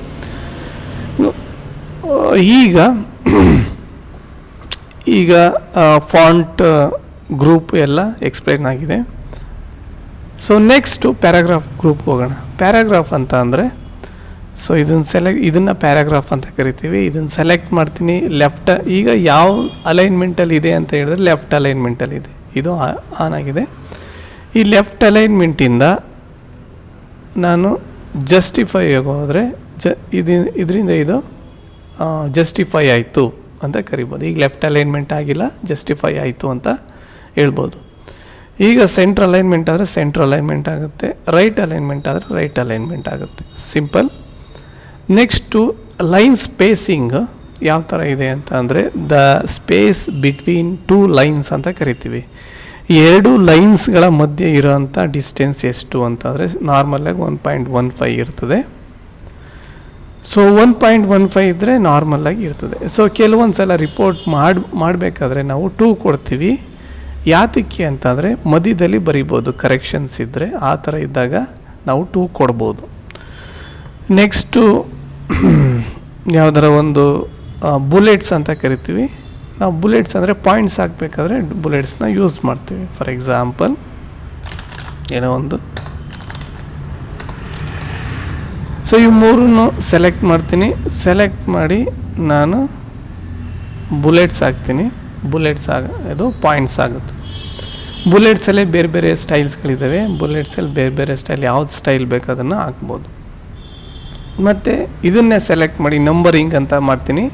ಈಗ ಈಗ ಫಾಂಟ್ ಗ್ರೂಪ್ ಎಲ್ಲ ಎಕ್ಸ್ಪ್ಲೇನ್ ಆಗಿದೆ. ಸೊ ನೆಕ್ಸ್ಟು ಪ್ಯಾರಾಗ್ರಾಫ್ ಗ್ರೂಪ್ ಹೋಗೋಣ. ಪ್ಯಾರಾಗ್ರಾಫ್ ಅಂತ ಅಂದರೆ ಸೊ ಇದನ್ನು ಸೆಲೆಕ್ಟ್ ಇದನ್ನು ಪ್ಯಾರಾಗ್ರಾಫ್ ಅಂತ ಕರಿತೀವಿ. ಇದನ್ನು ಸೆಲೆಕ್ಟ್ ಮಾಡ್ತೀನಿ. ಲೆಫ್ಟ್ ಈಗ ಯಾವ ಅಲೈನ್ಮೆಂಟಲ್ಲಿ ಇದೆ ಅಂತ ಹೇಳಿದ್ರೆ ಲೆಫ್ಟ್ ಅಲೈನ್ಮೆಂಟಲ್ಲಿ ಇದೆ. ಇದು ಆನ್ ಆಗಿದೆ. ಈ ಲೆಫ್ಟ್ ಅಲೈನ್ಮೆಂಟಿಂದ ನಾನು ಜಸ್ಟಿಫೈ ಆಗೋದ್ರೆ ಜ, ಇದು, ಇದರಿಂದ ಇದು ಜಸ್ಟಿಫೈ ಆಯಿತು ಅಂತ ಕರಿಬೋದು. ಈಗ ಲೆಫ್ಟ್ ಅಲೈನ್ಮೆಂಟ್ ಆಗಿಲ್ಲ ಜಸ್ಟಿಫೈ ಆಯಿತು ಅಂತ ಹೇಳ್ಬೋದು. ಈಗ ಸೆಂಟ್ರ್ ಅಲೈನ್ಮೆಂಟ್ ಆದರೆ ಸೆಂಟ್ರ್ ಅಲೈನ್ಮೆಂಟ್ ಆಗುತ್ತೆ. ರೈಟ್ ಅಲೈನ್ಮೆಂಟ್ ಆದರೆ ರೈಟ್ ಅಲೈನ್ಮೆಂಟ್ ಆಗುತ್ತೆ. ಸಿಂಪಲ್ ನೆಕ್ಸ್ಟು ಲೈನ್ ಸ್ಪೇಸಿಂಗ್ ಯಾವ ಥರ ಇದೆ ಅಂತ ಅಂದರೆ the space between two lines ಅಂತ ಕರಿತೀವಿ. ಎರಡು ಲೈನ್ಸ್ಗಳ ಮಧ್ಯೆ ಇರೋಂಥ ಡಿಸ್ಟೆನ್ಸ್ ಎಷ್ಟು ಅಂತಂದರೆ ನಾರ್ಮಲಾಗಿ ಒನ್ ಪಾಯಿಂಟ್ ಒನ್ ಫೈ ಇರ್ತದೆ. So one point one five ಇದ್ದರೆ ನಾರ್ಮಲಾಗಿ ಇರ್ತದೆ. ಸೊ ಕೆಲವೊಂದು ಸಲ ರಿಪೋರ್ಟ್ ಮಾಡಿ, ಮಾಡಬೇಕಾದ್ರೆ ನಾವು ಟೂ ಕೊಡ್ತೀವಿ. ಯಾತಕ್ಕೆ ಅಂತಂದರೆ ಮಧ್ಯದಲ್ಲಿ ಬರಿಬೋದು ಕರೆಕ್ಷನ್ಸ್ ಇದ್ದರೆ ಆ ಥರ ಇದ್ದಾಗ ನಾವು ಟೂ ಕೊಡ್ಬೋದು. ನೆಕ್ಸ್ಟು ಯಾವುದರ ಒಂದು ಬುಲೆಟ್ಸ್ ಅಂತ ಕರಿತೀವಿ. ನಾವು ಬುಲೆಟ್ಸ್ ಅಂದರೆ ಪಾಯಿಂಟ್ಸ್ ಹಾಕಬೇಕಾದ್ರೆ ಬುಲೆಟ್ಸ್ನ ಯೂಸ್ ಮಾಡ್ತೀವಿ. ಫಾರ್ ಎಕ್ಸಾಂಪಲ್ ಏನೋ ಒಂದು. ಸೊ ಈ ಮೂರನ್ನು ಸೆಲೆಕ್ಟ್ ಮಾಡ್ತೀನಿ. ಸೆಲೆಕ್ಟ್ ಮಾಡಿ ನಾನು ಬುಲೆಟ್ಸ್ ಹಾಕ್ತೀನಿ. ಬುಲೆಟ್ಸ್ ಆಗ, ಇದು ಪಾಯಿಂಟ್ಸ್ ಆಗುತ್ತೆ. ಬುಲೆಟ್ಸಲ್ಲೇ ಬೇರೆ ಬೇರೆ ಸ್ಟೈಲ್ಸ್ಗಳಿದ್ದಾವೆ ಬುಲೆಟ್ಸಲ್ಲಿ ಬೇರೆ ಬೇರೆ ಸ್ಟೈಲ್ ಯಾವ್ದು ಸ್ಟೈಲ್ ಬೇಕು ಅದನ್ನು ಹಾಕ್ಬೋದು. ಮತ್ತು ಇದನ್ನೇ ಸೆಲೆಕ್ಟ್ ಮಾಡಿ ನಂಬರಿಂಗ್ ಅಂತ ಮಾಡ್ತೀನಿ.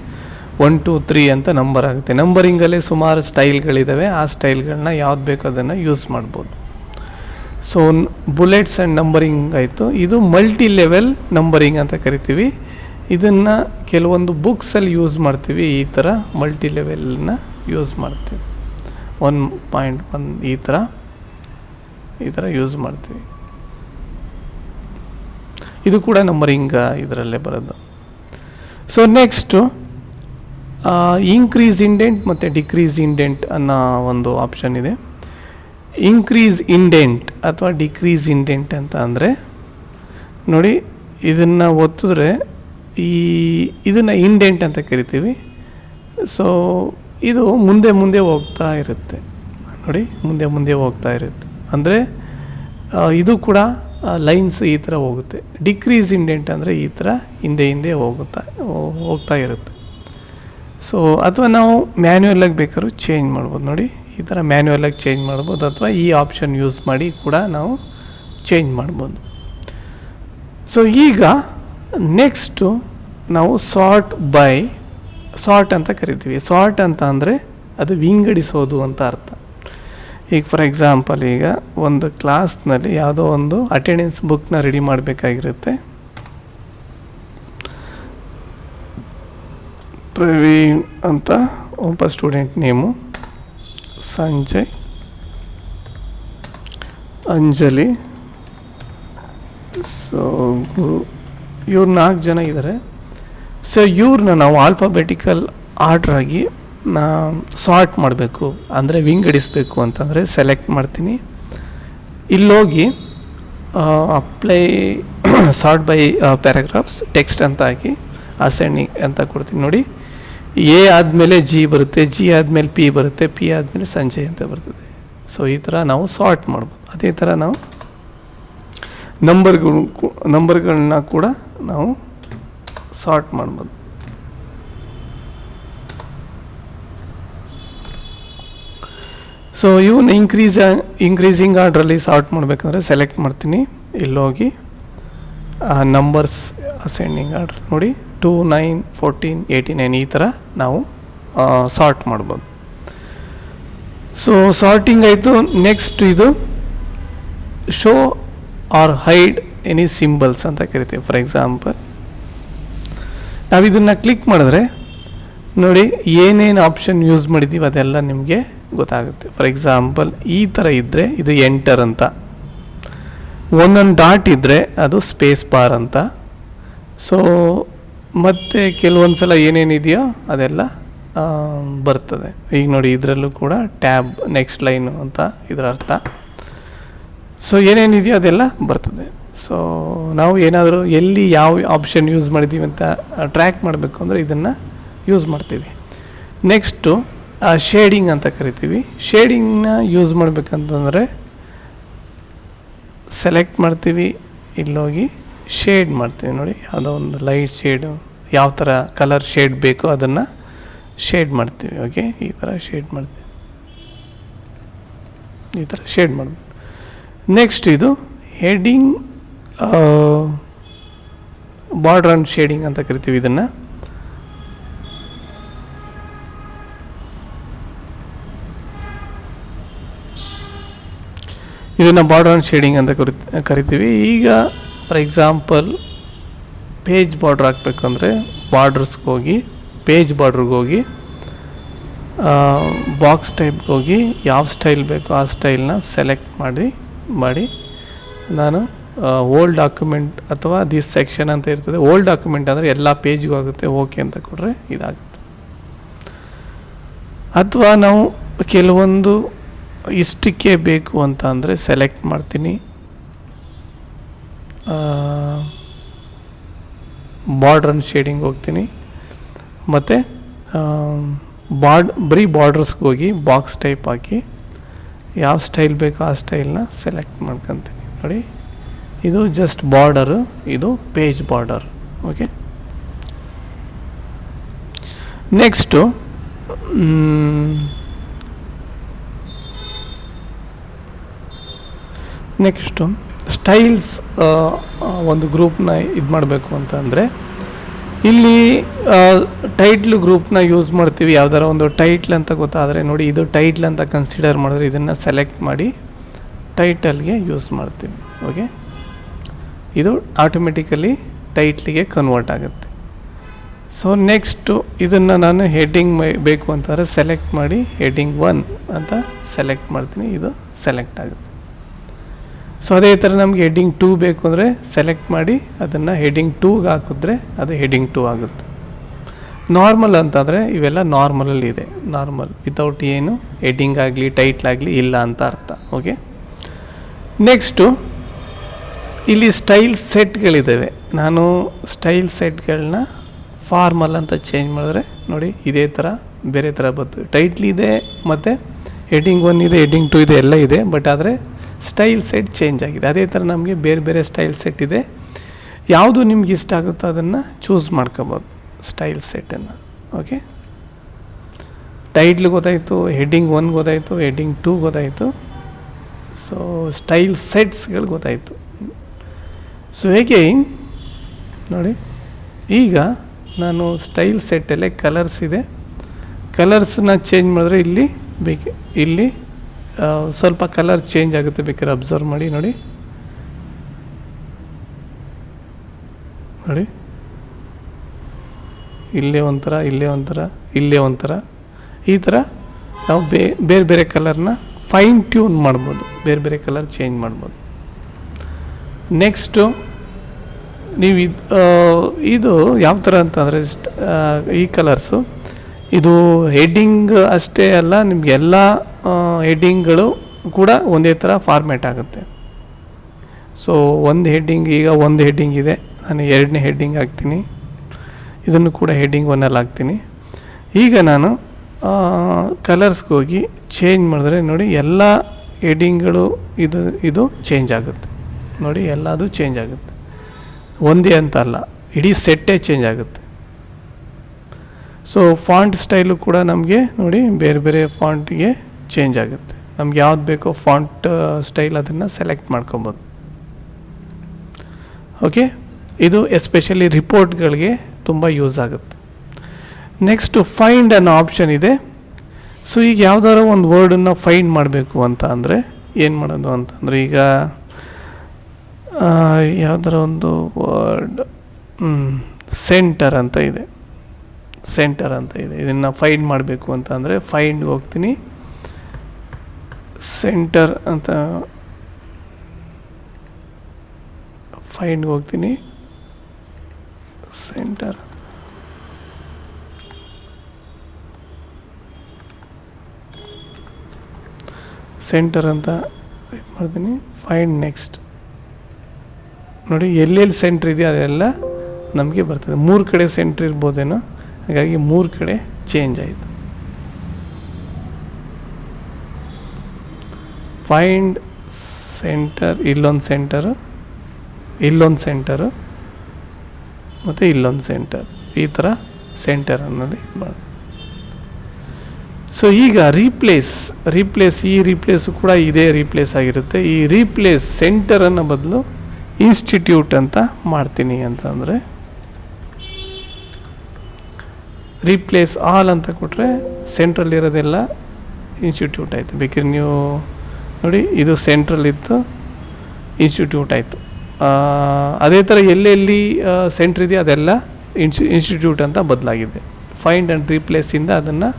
ಒನ್ ಟು ತ್ರೀ ಅಂತ ನಂಬರ್ ಆಗುತ್ತೆ. ನಂಬರಿಂಗಲ್ಲೇ ಸುಮಾರು ಸ್ಟೈಲ್ಗಳಿದ್ದಾವೆ ಆ ಸ್ಟೈಲ್ಗಳನ್ನ ಯಾವ್ದು ಬೇಕೋ ಅದನ್ನು ಯೂಸ್ ಮಾಡ್ಬೋದು. ಸೊ ಬುಲೆಟ್ಸ್ ಆ್ಯಂಡ್ ನಂಬರಿಂಗ್ ಆಯಿತು. ಇದು ಮಲ್ಟಿ ಲೆವೆಲ್ ನಂಬರಿಂಗ್ ಅಂತ ಕರಿತೀವಿ. ಇದನ್ನು ಕೆಲವೊಂದು ಬುಕ್ಸಲ್ಲಿ ಯೂಸ್ ಮಾಡ್ತೀವಿ. ಈ ಥರ ಮಲ್ಟಿ ಲೆವೆಲ್ನ ಯೂಸ್ ಮಾಡ್ತೀವಿ. ಒನ್ ಪಾಯಿಂಟ್ ಒನ್ ಈ ಥರ ಈ ಥರ ಯೂಸ್ ಮಾಡ್ತೀವಿ. ಇದು ಕೂಡ ನಂಬರಿಂಗ್ ಇದರಲ್ಲೇ ಬರೋದು. ಸೊ ನೆಕ್ಸ್ಟು ಇನ್ಕ್ರೀಸ್ ಇಂಡೆಂಟ್ ಮತ್ತು ಡಿಕ್ರೀಸ್ ಇಂಡೆಂಟ್ ಅನ್ನೋ ಒಂದು ಆಪ್ಷನ್ ಇದೆ. ಇನ್ಕ್ರೀಸ್ ಇಂಡೆಂಟ್ ಅಥವಾ ಡಿಕ್ರೀಸ್ ಇಂಡೆಂಟ್ ಅಂತ ಅಂದರೆ, ನೋಡಿ, ಇದನ್ನು ಒತ್ತಿದ್ರೆ ಈ, ಇದನ್ನು ಇಂಡೆಂಟ್ ಅಂತ ಕರಿತೀವಿ. ಸೊ ಇದು ಮುಂದೆ ಮುಂದೆ ಹೋಗ್ತಾ ಇರುತ್ತೆ. ನೋಡಿ, ಮುಂದೆ ಮುಂದೆ ಹೋಗ್ತಾ ಇರುತ್ತೆ. ಅಂದರೆ ಇದು ಕೂಡ ಲೈನ್ಸ್ ಈ ಥರ ಹೋಗುತ್ತೆ. ಡಿಕ್ರೀಸ್ ಇಂಡೆಂಟ್ ಅಂದರೆ ಈ ಥರ ಹಿಂದೆ ಹಿಂದೆ ಹೋಗುತ್ತಾ ಹೋಗ್ತಾ ಇರುತ್ತೆ. ಸೊ ಅಥವಾ ನಾವು ಮ್ಯಾನ್ಯುಯಲಾಗಿ ಬೇಕಾದ್ರೂ ಚೇಂಜ್ ಮಾಡ್ಬೋದು. ನೋಡಿ, ಈ ಥರ ಮ್ಯಾನ್ಯುಯಲಾಗಿ ಚೇಂಜ್ ಮಾಡ್ಬೋದು. ಅಥವಾ ಈ ಆಪ್ಷನ್ ಯೂಸ್ ಮಾಡಿ ಕೂಡ ನಾವು ಚೇಂಜ್ ಮಾಡ್ಬೋದು. ಸೊ ಈಗ ನೆಕ್ಸ್ಟು ನಾವು ಸಾರ್ಟ್ ಬೈ ಸಾರ್ಟ್ ಅಂತ ಕರಿತೀವಿ. ಸಾರ್ಟ್ ಅಂತ ಅಂದರೆ ಅದು ವಿಂಗಡಿಸೋದು ಅಂತ ಅರ್ಥ. ಈಗ ಫಾರ್ ಎಕ್ಸಾಂಪಲ್ ಈಗ ಒಂದು ಕ್ಲಾಸ್ನಲ್ಲಿ ಯಾವುದೋ ಒಂದು ಅಟೆಂಡೆನ್ಸ್ ಬುಕ್ನ ರೆಡಿ ಮಾಡಬೇಕಾಗಿರುತ್ತೆ. ಪ್ರವೀಣ್ ಅಂತ ಒಬ್ಬ student name Sanjay, Anjali. So ಗುರು ಇವ್ರು ನಾಲ್ಕು ಜನ ಇದ್ದಾರೆ ಸೊ ಇವ್ರನ್ನ ನಾವು ಆಲ್ಫಾಬೆಟಿಕಲ್ ಆರ್ಡ್ರ್ ಆಗಿ ನಾ ಸಾರ್ಟ್ ಮಾಡಬೇಕು, ಅಂದರೆ ವಿಂಗಡಿಸಬೇಕು ಅಂತಂದರೆ ಸೆಲೆಕ್ಟ್ ಮಾಡ್ತೀನಿ. ಇಲ್ಲೋಗಿ apply sort by paragraphs text ಅಂತ ಹಾಕಿ ಅಸೆಂಡಿಂಗ್ ಅಂತ ಕೊಡ್ತೀನಿ ನೋಡಿ. ಎ ಆದಮೇಲೆ ಜಿ ಬರುತ್ತೆ, ಜಿ ಆದಮೇಲೆ ಪಿ ಬರುತ್ತೆ, ಪಿ ಆದಮೇಲೆ ಸಂಜಯ್ ಅಂತ ಬರ್ತದೆ. ಸೊ ಈ ಥರ ನಾವು ಸಾರ್ಟ್ ಮಾಡ್ಬೋದು. ಅದೇ ಥರ ನಾವು ನಂಬರ್ಗಳು ನಂಬರ್ಗಳನ್ನ ಕೂಡ ನಾವು ಸಾರ್ಟ್ ಮಾಡ್ಬೋದು. ಸೊ ಇವನ್ನ ಇನ್ಕ್ರೀಸ್ ಇನ್ಕ್ರೀಸಿಂಗ್ ಆರ್ಡ್ರಲ್ಲಿ ಸಾರ್ಟ್ ಮಾಡಬೇಕಂದ್ರೆ ಸೆಲೆಕ್ಟ್ ಮಾಡ್ತೀನಿ. ಇಲ್ಲೋಗಿ ನಂಬರ್ಸ್ ಅಸೆಂಡಿಂಗ್ ಆರ್ಡ್ರ್ ನೋಡಿ two nine fourteen eighty nine ಈ ಥರ ನಾವು ಸಾರ್ಟ್ ಮಾಡ್ಬೋದು. ಸೊ ಸಾರ್ಟಿಂಗ್ ಆಯಿತು. ನೆಕ್ಸ್ಟ್ ಇದು show or hide any symbols ಅಂತ ಕರಿತೀವಿ. ಫಾರ್ ಎಕ್ಸಾಂಪಲ್ ನಾವು ಇದನ್ನು ಕ್ಲಿಕ್ ಮಾಡಿದ್ರೆ ನೋಡಿ ಏನೇನು ಆಪ್ಷನ್ ಯೂಸ್ ಮಾಡಿದ್ದೀವಿ ಅದೆಲ್ಲ ನಿಮಗೆ ಗೊತ್ತಾಗುತ್ತೆ. ಫಾರ್ ಎಕ್ಸಾಂಪಲ್ ಈ ಥರ ಇದ್ದರೆ ಇದು ಎಂಟರ್ ಅಂತ. ಒಂದೊಂದು ಡಾಟ್ ಇದ್ದರೆ ಅದು ಸ್ಪೇಸ್ ಬಾರ್ ಅಂತ. ಸೊ ಮತ್ತು ಕೆಲವೊಂದು ಸಲ ಏನೇನಿದೆಯೋ ಅದೆಲ್ಲ ಬರ್ತದೆ. ಈಗ ನೋಡಿ, ಇದರಲ್ಲೂ ಕೂಡ ಟ್ಯಾಬ್ ನೆಕ್ಸ್ಟ್ ಲೈನು ಅಂತ ಇದರ ಅರ್ಥ. ಸೊ ಏನೇನಿದೆಯೋ ಅದೆಲ್ಲ ಬರ್ತದೆ. ಸೊ ನಾವು ಏನಾದರೂ ಎಲ್ಲಿ ಯಾವ ಆಪ್ಷನ್ ಯೂಸ್ ಮಾಡಿದ್ದೀವಿ ಅಂತ ಟ್ರ್ಯಾಕ್ ಮಾಡಬೇಕು ಅಂದರೆ ಇದನ್ನು ಯೂಸ್ ಮಾಡ್ತೀವಿ. ನೆಕ್ಸ್ಟು ಶೇಡಿಂಗ್ ಅಂತ ಕರಿತೀವಿ. ಶೇಡಿಂಗ್ನ ಯೂಸ್ ಮಾಡಬೇಕಂತಂದರೆ ಸೆಲೆಕ್ಟ್ ಮಾಡ್ತೀವಿ, ಇಲ್ಲೋಗಿ ಶೇಡ್ ಮಾಡ್ತೀವಿ ನೋಡಿ. ಯಾವುದೋ ಒಂದು ಲೈಟ್ ಶೇಡು ಯಾವ ಥರ ಕಲರ್ ಶೇಡ್ ಬೇಕೋ ಅದನ್ನು ಶೇಡ್ ಮಾಡ್ತೀವಿ. ಓಕೆ ಈ ಥರ ಶೇಡ್ ಮಾಡ್ತೀವಿ. ಈ ಥರ ಶೇಡ್ ಮಾಡ್ಬೋದು ನೆಕ್ಸ್ಟ್ ಇದು ಹೆಡಿಂಗ್ ಬಾರ್ಡ್ರ್ ಆ್ಯಂಡ್ ಶೇಡಿಂಗ್ ಅಂತ ಕರಿತೀವಿ ಇದನ್ನು. ಇದನ್ನು ಬಾರ್ಡರ್ ಆ್ಯಂಡ್ ಶೇಡಿಂಗ್ ಅಂತ ಕರಿ, ಕರಿತೀವಿ. ಈಗ ಫಾರ್ ಎಕ್ಸಾಂಪಲ್ ಪೇಜ್ ಬಾರ್ಡ್ರ್ ಹಾಕ್ಬೇಕಂದ್ರೆ ಬಾರ್ಡ್ರಸ್ಗೆ ಹೋಗಿ ಪೇಜ್ ಬಾರ್ಡ್ರಿಗೆ ಹೋಗಿ ಬಾಕ್ಸ್ ಟೈಪ್ಗೆ ಹೋಗಿ ಯಾವ ಸ್ಟೈಲ್ ಬೇಕೋ ಆ ಸ್ಟೈಲ್ನ ಸೆಲೆಕ್ಟ್ ಮಾಡಿ ಮಾಡಿ ನಾನು ಓಲ್ಡ್ ಡಾಕ್ಯುಮೆಂಟ್ ಅಥವಾ ದಿಸ್ ಸೆಕ್ಷನ್ ಅಂತ ಇರ್ತದೆ. ಓಲ್ಡ್ ಡಾಕ್ಯುಮೆಂಟ್ ಅಂದರೆ ಎಲ್ಲ ಪೇಜ್ಗೂ ಆಗುತ್ತೆ ಓಕೆ ಅಂತ ಕೊಟ್ಟರೆ ಇದಾಗುತ್ತೆ. ಅಥವಾ ನಾವು ಕೆಲವೊಂದು ಇಷ್ಟಕ್ಕೆ ಬೇಕು ಅಂತ ಅಂದರೆ ಸೆಲೆಕ್ಟ್ ಮಾಡ್ತೀನಿ. ಬಾರ್ಡ್ರನ್ ಶೇಡಿಂಗ್ ಹೋಗ್ತೀನಿ. ಮತ್ತು ಬಾರ್ಡ್ ಬರೀ ಬಾರ್ಡ್ರಸ್ಗೆ ಹೋಗಿ ಬಾಕ್ಸ್ ಟೈಪ್ ಹಾಕಿ ಯಾವ ಸ್ಟೈಲ್ ಬೇಕೋ ಆ ಸ್ಟೈಲ್ನ ಸೆಲೆಕ್ಟ್ ಮಾಡ್ಕೊತೀನಿ. ನೋಡಿ, ಇದು ಜಸ್ಟ್ ಬಾರ್ಡರು ಇದು page border okay next next styles ಒಂದು ಗ್ರೂಪ್ನ ಇದು ಮಾಡಬೇಕು ಅಂತಂದರೆ ಇಲ್ಲಿ ಟೈಟ್ಲ್ ಗ್ರೂಪ್ನ ಯೂಸ್ ಮಾಡ್ತೀವಿ. ಯಾವ್ದಾರ ಒಂದು ಟೈಟ್ಲ್ ಅಂತ ಗೊತ್ತಾದರೆ ನೋಡಿ, ಇದು ಟೈಟ್ಲ್ ಅಂತ ಕನ್ಸಿಡರ್ ಮಾಡಿದ್ರೆ ಇದನ್ನು ಸೆಲೆಕ್ಟ್ ಮಾಡಿ ಟೈಟಲ್ಗೆ ಯೂಸ್ ಮಾಡ್ತೀವಿ. ಓಕೆ? ಇದು ಆಟೋಮೆಟಿಕಲಿ ಟೈಟ್ಲಿಗೆ ಕನ್ವರ್ಟ್ ಆಗುತ್ತೆ. ಸೊ ನೆಕ್ಸ್ಟು ಇದನ್ನು ನಾನು ಹೆಡ್ಡಿಂಗ್ ಬೇಕು ಅಂತಂದರೆ ಸೆಲೆಕ್ಟ್ ಮಾಡಿ ಹೆಡ್ಡಿಂಗ್ ಒನ್ ಅಂತ ಸೆಲೆಕ್ಟ್ ಮಾಡ್ತೀನಿ. ಇದು ಸೆಲೆಕ್ಟ್ ಆಗುತ್ತೆ. ಸೊ ಅದೇ ಥರ ನಮಗೆ ಹೆಡ್ಡಿಂಗ್ ಟೂ ಬೇಕು ಅಂದರೆ ಸೆಲೆಕ್ಟ್ ಮಾಡಿ ಅದನ್ನು ಹೆಡ್ಡಿಂಗ್ ಟೂಗೆ ಹಾಕಿದ್ರೆ ಅದು ಹೆಡ್ಡಿಂಗ್ ಟೂ ಆಗುತ್ತೆ. ನಾರ್ಮಲ್ ಅಂತಂದರೆ ಇವೆಲ್ಲ ನಾರ್ಮಲಲ್ಲಿ ಇದೆ. ನಾರ್ಮಲ್ ವಿತೌಟ್ ಏನು ಹೆಡ್ಡಿಂಗ್ ಆಗಲಿ ಟೈಟ್ಲ್ ಆಗಲಿ ಇಲ್ಲ ಅಂತ ಅರ್ಥ. ಓಕೆ ನೆಕ್ಸ್ಟು ಇಲ್ಲಿ ಸ್ಟೈಲ್ ಸೆಟ್ಗಳಿದ್ದಾವೆ ನಾನು ಸ್ಟೈಲ್ ಸೆಟ್ಗಳನ್ನ ಫಾರ್ಮಲ್ ಅಂತ ಚೇಂಜ್ ಮಾಡಿದ್ರೆ ನೋಡಿ ಇದೇ ಥರ, ಬೇರೆ ಥರ ಬರ್ತದೆ. ಟೈಟ್ಲ್ ಇದೆ, ಮತ್ತು ಹೆಡ್ಡಿಂಗ್ ಒನ್ ಇದೆ ಹೆಡ್ಡಿಂಗ್ ಟು ಇದೆ, ಎಲ್ಲ ಇದೆ ಬಟ್ ಆದರೆ ಸ್ಟೈಲ್ ಸೆಟ್ ಚೇಂಜ್ ಆಗಿದೆ. ಅದೇ ಥರ ನಮಗೆ ಬೇರೆ ಬೇರೆ ಸ್ಟೈಲ್ ಸೆಟ್ ಇದೆ. ಯಾವುದು ನಿಮ್ಗೆ ಇಷ್ಟ ಆಗುತ್ತೋ ಅದನ್ನು ಚೂಸ್ ಮಾಡ್ಕೋಬೋದು ಸ್ಟೈಲ್ ಸೆಟ್ಟನ್ನು ಓಕೆ ಟೈಟ್ಲ್ ಗೊತ್ತಾಯಿತು ಹೆಡ್ಡಿಂಗ್ ಒನ್ ಗೊತ್ತಾಯಿತು ಹೆಡ್ಡಿಂಗ್ ಟೂ ಗೊತ್ತಾಯಿತು. ಸೊ ಸ್ಟೈಲ್ ಸೆಟ್ಸ್ಗಳು ಗೊತ್ತಾಯಿತು. ಸೊ ಹೇಗೆ? ನೋಡಿ. ಈಗ ನಾನು ಸ್ಟೈಲ್ ಸೆಟ್ಟಲ್ಲೇ ಕಲರ್ಸ್ ಇದೆ. ಕಲರ್ಸನ್ನ ಚೇಂಜ್ ಮಾಡಿದ್ರೆ ಇಲ್ಲಿ ಬೇಕೆ, ಇಲ್ಲಿ ಸ್ವಲ್ಪ ಕಲರ್ ಚೇಂಜ್ ಆಗುತ್ತೆ ಬೇಕಾದ್ರೆ ಅಬ್ಸರ್ವ್ ಮಾಡಿ, ನೋಡಿ. ನೋಡಿ. ಇಲ್ಲೇ ಒಂಥರ ಇಲ್ಲೇ ಒಂಥರ ಇಲ್ಲೇ ಒಂಥರ. ಈ ಥರ ನಾವು ಬೇ, ಬೇರೆ ಬೇರೆ ಕಲರ್ನ ಫೈನ್ ಟ್ಯೂನ್ ಮಾಡ್ಬೋದು. ಬೇರೆ ಬೇರೆ ಕಲರ್ ಚೇಂಜ್ ಮಾಡ್ಬೋದು. ನೆಕ್ಸ್ಟು ನೀವು ಇದು ಇದು ಯಾವ ಥರ ಅಂತಂದರೆ ಈ ಕಲರ್ಸು ಇದು ಹೆಡ್ಡಿಂಗ್ ಅಷ್ಟೇ ಅಲ್ಲ ನಿಮಗೆಲ್ಲ ಹೆಡ್ಡಿಂಗ್ಗಳು ಕೂಡ ಒಂದೇ ಥರ ಫಾರ್ಮ್ಯಾಟ್ ಆಗುತ್ತೆ. ಸೊ ಒಂದು ಹೆಡ್ಡಿಂಗ್ ಈಗ ಒಂದು ಹೆಡ್ಡಿಂಗ್ ಇದೆ. ನಾನು ಎರಡನೇ ಹೆಡ್ಡಿಂಗ್ ಹಾಕ್ತೀನಿ. ಇದನ್ನು ಕೂಡ ಹೆಡ್ಡಿಂಗ್ ಒನ್ನಲ್ಲಿ ಹಾಕ್ತೀನಿ. ಈಗ ನಾನು ಕಲರ್ಸ್ಗೆ ಹೋಗಿ ಚೇಂಜ್ ಮಾಡಿದ್ರೆ ನೋಡಿ ಎಲ್ಲ ಹೆಡ್ಡಿಂಗ್ಗಳು ಇದು ಇದು ಚೇಂಜ್ ಆಗುತ್ತೆ. ನೋಡಿ ಎಲ್ಲದು ಚೇಂಜ್ ಆಗುತ್ತೆ. ಒಂದೇ ಅಂತ ಅಲ್ಲ, ಇಡೀ ಸೆಟ್ಟೇ ಚೇಂಜ್ ಆಗುತ್ತೆ. ಸೊ ಫಾಂಟ್ ಸ್ಟೈಲು ಕೂಡ ನಮಗೆ ನೋಡಿ ಬೇರೆ ಬೇರೆ ಫಾಂಟ್ಗೆ ಚೇಂಜ್ ಆಗುತ್ತೆ. ನಮ್ಗೆ ಯಾವ್ದು ಬೇಕೋ ಫಾಂಟ್ ಸ್ಟೈಲ್ ಅದನ್ನು ಸೆಲೆಕ್ಟ್ ಮಾಡ್ಕೊಬೋದು. ಓಕೆ ಇದು ಎಸ್ಪೆಷಲಿ ರಿಪೋರ್ಟ್ಗಳಿಗೆ ತುಂಬ ಯೂಸ್ ಆಗುತ್ತೆ. ನೆಕ್ಸ್ಟು ಫೈಂಡ್ ಅನ್ನೋ ಆಪ್ಷನ್ ಇದೆ. ಸೊ ಈಗ ಯಾವ್ದಾದ್ರು ಒಂದು ವರ್ಡನ್ನು ಫೈಂಡ್ ಮಾಡಬೇಕು ಅಂತ ಅಂದರೆ, ಏನು ಮಾಡೋದು ಅಂತಂದರೆ ಈಗ ಯಾವ್ದಾರ ಒಂದು ವರ್ಡ್ ಸೆಂಟರ್ ಅಂತ ಇದೆ. ಸೆಂಟರ್ ಅಂತ ಇದೆ. ಇದನ್ನು ಫೈಂಡ್ ಮಾಡಬೇಕು ಅಂತ ಅಂದರೆ ಫೈಂಡ್ಗೆ ಹೋಗ್ತೀನಿ. ಸೆಂಟರ್ ಅಂತ ಫೈಂಡ್ಗೆ ಹೋಗ್ತೀನಿ. ಸೆಂಟರ್. ಸೆಂಟರ್ ಅಂತ ಮಾಡ್ತೀನಿ. ಫೈಂಡ್ ನೆಕ್ಸ್ಟ್ ನೋಡಿ, ಎಲ್ಲೆಲ್ಲಿ ಸೆಂಟ್ರ್ ಇದೆಯೋ ಅದೆಲ್ಲ ನಮಗೆ ಬರ್ತದೆ. ಮೂರು ಕಡೆ ಸೆಂಟ್ರ್ ಇರ್ಬೋದೇನೋ? ಹಾಗಾಗಿ ಮೂರು ಕಡೆ ಚೇಂಜ್ ಆಯಿತು. ಫೈಂಡ್ ಸೆಂಟರ್ ಇಲ್ಲೊಂದು ಸೆಂಟರು ಇಲ್ಲೊಂದು ಸೆಂಟರು ಮತ್ತು ಇಲ್ಲೊಂದು ಸೆಂಟರ್ ಈ ಥರ ಸೆಂಟರ್ ಅನ್ನೋದು ಮಾಡಿ. ಸೊ ಈಗ ರೀಪ್ಲೇಸ್ ರೀಪ್ಲೇಸ್ ಈ ರೀಪ್ಲೇಸು ಕೂಡ ಇದೇ ರೀಪ್ಲೇಸ್ ಆಗಿರುತ್ತೆ. ಈ ರೀಪ್ಲೇಸ್ ಸೆಂಟರನ್ನು ಬದಲು ಇನ್ಸ್ಟಿಟ್ಯೂಟ್ ಅಂತ ಮಾಡ್ತೀನಿ ಅಂತಂದರೆ ರೀಪ್ಲೇಸ್ ಆಲ್ ಅಂತ ಕೊಟ್ಟರೆ ಸೆಂಟ್ರಲ್ಲಿರೋದೆಲ್ಲ ಇನ್ಸ್ಟಿಟ್ಯೂಟ್ ಆಯಿತು. ಬೇಕಿದ್ರೆ ನೀವು ನೋಡಿ, ಇದು ಸೆಂಟ್ರಲ್ ಇತ್ತು ಇನ್ಸ್ಟಿಟ್ಯೂಟ್ ಆಯಿತು. ಅದೇ ಥರ ಎಲ್ಲೆಲ್ಲಿ ಸೆಂಟ್ರ್ ಇದೆಯೋ ಅದೆಲ್ಲ ಇನ್ಸ್ಟಿ ಇನ್ಸ್ಟಿಟ್ಯೂಟ್ ಅಂತ ಬದಲಾಗಿದೆ. ಫೈಂಡ್ ಆ್ಯಂಡ್ ರೀಪ್ಲೇಸಿಂದ ಅದನ್ನು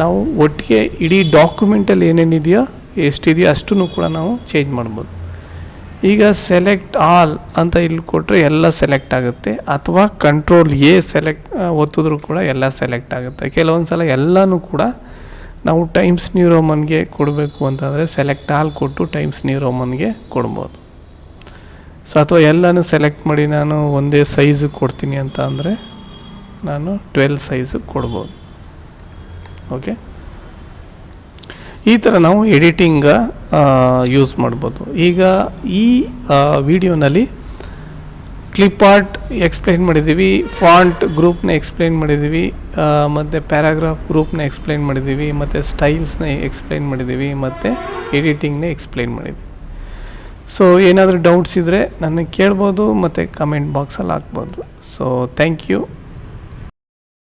ನಾವು ಒಟ್ಟಿಗೆ ಇಡೀ ಡಾಕ್ಯುಮೆಂಟಲ್ಲಿ ಏನೇನಿದೆಯೋ, ಎಷ್ಟಿದೆಯೋ ಅಷ್ಟೂ ಕೂಡ ನಾವು ಚೇಂಜ್ ಮಾಡ್ಬೋದು. ಈಗ ಸೆಲೆಕ್ಟ್ ಆಲ್ ಅಂತ ಇಲ್ಲಿ ಕೊಟ್ಟರೆ ಎಲ್ಲ ಸೆಲೆಕ್ಟ್ ಆಗುತ್ತೆ. ಅಥವಾ ಕಂಟ್ರೋಲ್ ಎ ಸೆಲೆಕ್ಟ್ ಒತ್ತಿದ್ರು ಕೂಡ ಎಲ್ಲ ಸೆಲೆಕ್ಟ್ ಆಗುತ್ತೆ. ಕೆಲವೊಂದು ಸಲ ಎಲ್ಲನೂ ಕೂಡ ನಾವು ಟೈಮ್ಸ್ ನ್ಯೂ ರೋಮನ್ಗೆ ಕೊಡಬೇಕು ಅಂತಂದರೆ ಸೆಲೆಕ್ಟ್ ಆಲ್ ಕೊಟ್ಟು ಟೈಮ್ಸ್ ನ್ಯೂ ರೋಮನ್ಗೆ ಕೊಡ್ಬೋದು. ಸೊ ಅಥವಾ ಎಲ್ಲನೂ ಸೆಲೆಕ್ಟ್ ಮಾಡಿ ನಾನು ಒಂದೇ ಸೈಜ್ ಕೊಡ್ತೀನಿ ಅಂತ ಅಂದರೆ ನಾನು ಟ್ವೆಲ್ ಸೈಜ್ ಕೊಡ್ಬೋದು. ಓಕೆ ಈ ಥರ ನಾವು ಎಡಿಟಿಂಗ ಯೂಸ್ ಮಾಡ್ಬೋದು. ಈಗ ಈ ವಿಡಿಯೋನಲ್ಲಿ ಕ್ಲಿಪ್ ಆರ್ಟ್ ಎಕ್ಸ್ಪ್ಲೈನ್ ಮಾಡಿದ್ದೀವಿ ಫಾಂಟ್ ಗ್ರೂಪ್ನ ಎಕ್ಸ್ಪ್ಲೈನ್ ಮಾಡಿದ್ದೀವಿ ಮತ್ತು ಪ್ಯಾರಾಗ್ರಾಫ್ ಗ್ರೂಪ್ನ ಎಕ್ಸ್ಪ್ಲೈನ್ ಮಾಡಿದ್ದೀವಿ ಮತ್ತು ಸ್ಟೈಲ್ಸ್ನ ಎಕ್ಸ್ಪ್ಲೈನ್ ಮಾಡಿದ್ದೀವಿ ಮತ್ತು ಎಡಿಟಿಂಗ್ನ ಎಕ್ಸ್ಪ್ಲೈನ್ ಮಾಡಿದ್ದೀವಿ ಸೊ ಏನಾದರೂ ಡೌಟ್ಸ್ ಇದ್ದರೆ ನನಗೆ ಕೇಳ್ಬೋದು, ಮತ್ತು ಕಮೆಂಟ್ ಬಾಕ್ಸಲ್ಲಿ ಹಾಕ್ಬೋದು. So thank you